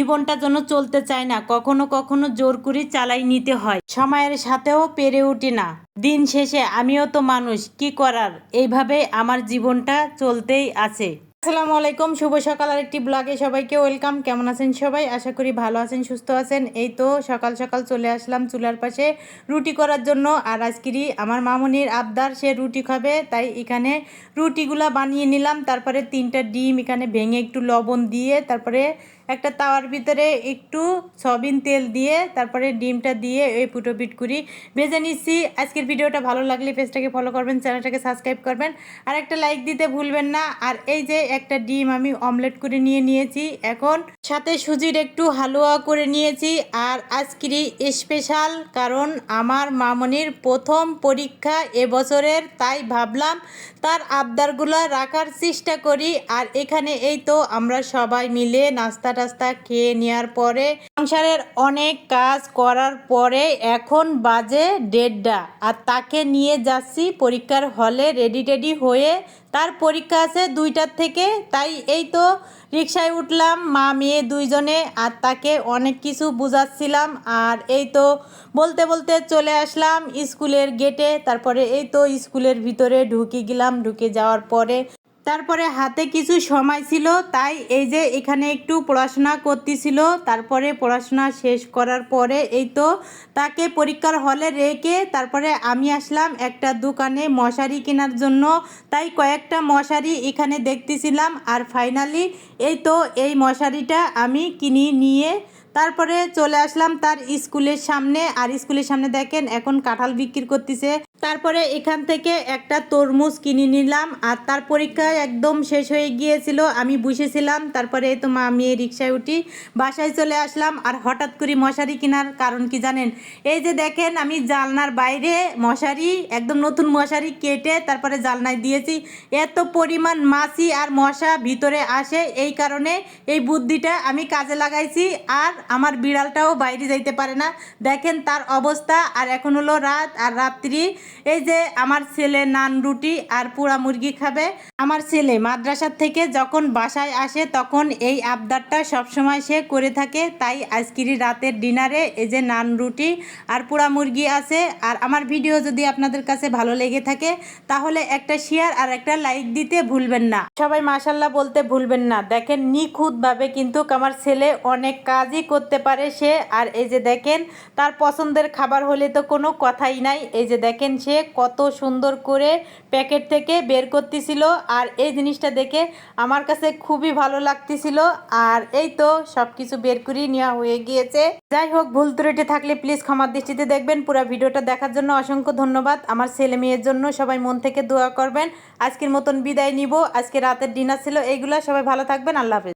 জীবনটা যেন চলতে চায় না, কখনো কখনো জোর করে চালাই নিতে হয়। সময়ের সাথেও পেরে উঠি না। দিন শেষে আমিও তো মানুষ, কি করার? এইভাবে আমার জীবনটা চলতেই আছে। আসসালামু আলাইকুম, শুভ সকাল। আর একটি ব্লগে সবাইকে ওয়েলকাম। কেমন আছেন সবাই? আশা করি ভালো আছেন, সুস্থ আছেন। এই তো সকাল সকাল চলে আসলাম চুলার পাশে রুটি করার জন্য। আর আজকেরই আমার মামুনির আবদার, সে রুটি খাবে, তাই এখানে রুটিগুলা বানিয়ে নিলাম। তারপরে তিনটা ডিম এখানে ভেঙে একটু লবণ দিয়ে, তারপরে একটা তাওয়ার ভিতরে একটু সয়াবিন তেল দিয়ে, তারপরে ডিমটা দিয়ে এই ফুটো পিট করি ভেজে নিচ্ছি। আজকের ভিডিওটা ভালো লাগলে পেজটাকে ফলো করবেন চ্যানেলটাকে সাবস্ক্রাইব করবেন। আর একটা লাইক দিতে ভুলবেন না। আর এই যে একটা ডিম আমি অমলেট করে নিয়ে নিয়েছি, এখন সাথে সুজির একটু হালুয়া করে নিয়েছি। আর আজকেরই স্পেশাল কারণ আমার মামনির প্রথম পরীক্ষা এবছরের, তাই ভাবলাম তার আবদারগুলো রাখার চেষ্টা করি। আর এখানে এই তো আমরা সবাই মিলে নাস্তা টাস্তা খেয়ে নেওয়ার পরে সংসারের অনেক কাজ করার পরে এখন বাজে দেড়টা আর তাকে নিয়ে যাচ্ছি পরীক্ষার হলে রেডি টেডি হয়ে তার পরীক্ষা আছে দুইটার থেকে। তাই এই তো রিক্সায় উঠলাম, মা মেয়ে দুইজনে আর তাকে অনেক কিছু বুঝাচ্ছিলাম আর এই তো বলতে বলতে চলে আসলাম স্কুলের গেটে তারপরে এই তো স্কুলের ভিতরে ঢুকে গেলাম, ঢুকে যাওয়ার পরে তারপরে হাতে কিছু সময় ছিল, তাই এই যে এখানে একটু পড়াশোনা করতেছিল। তারপরে পড়াশোনা শেষ করার পরে এই তো তাকে পরীক্ষার হলে রেখে তারপরে আমি আসলাম একটা দোকানে মশারি কেনার জন্য। তাই কয়েকটা মশারি এখানে দেখতেছিলাম আর ফাইনালি এই তো এই মশারিটা আমি কিনি নিয়ে তারপরে চলে আসলাম তার স্কুলের সামনে, আর স্কুলের সামনে দেখেন এখন কাঁঠাল বিক্রি করতেছে। তারপরে এখান থেকে একটা তরমুজ কিনে নিলাম, আর তার পরীক্ষা একদম শেষ হয়ে গিয়েছিল। আমি বসেছিলাম, তারপরে তো মা মেয়ে রিক্সায় উঠি, বাসায় চলে আসলাম, আর হঠাৎ করে মশারি কেনার কারণ কি জানেন? এই যে দেখেন আমি জালনার বাইরে মশারি, একদম নতুন মশারি কেটে তারপরে জালনায় দিয়েছি। এত পরিমাণ মাছি আর মশা ভিতরে আসে, এই কারণে এই বুদ্ধিটা আমি কাজে লাগাইছি, আর আমার বিড়ালটাও বাইরে যাইতে পারে না। দেখেন তার অবস্থা, আর এখন হলো রাত, আর রাত্রি। এই যে আমার ছেলে নান রুটি আর পোড়া মুরগি খাবে। আমার ছেলে মাদ্রাসার থেকে যখন বাসায় আসে, তখন এই আবদারটা সবসময় সে করে থাকে। তাই আজকেরই রাতের ডিনারে এই যে নান রুটি আর পোড়া মুরগি আছে। আর আমার ভিডিও যদি আপনাদের কাছে ভালো লেগে থাকে, তাহলে একটা শেয়ার আর একটা লাইক দিতে ভুলবেন না। সবাই মাশাল্লাহ বলতে ভুলবেন না। দেখেন নিখুঁতভাবে কিন্তু আমার ছেলে অনেক কাজই করতে পারে সে। আর এই যে দেখেন, তার পছন্দের খাবার হলে তো কোনো কথাই নাই। এই যে দেখেন সে কত সুন্দর করে প্যাকেট থেকে বের করতেছিল। আর এই জিনিসটা দেখে আমার কাছে খুবই ভালো লাগতেছিল। আর এই তো সব কিছু বের করে নেওয়া হয়ে গিয়েছে। যাই হোক, ভুল ত্রুটি থাকলে প্লিজ ক্ষমার দৃষ্টিতে দেখবেন। পুরো ভিডিওটা দেখার জন্য অসংখ্য ধন্যবাদ। আমার ছেলে মেয়ের জন্য সবাই মন থেকে দোয়া করবেন। আজকের মতন বিদায় নিব। আজকে রাতের ডিনার ছিল। এইগুলো সবাই ভালো থাকবেন। আল্লাহ হাফেজ।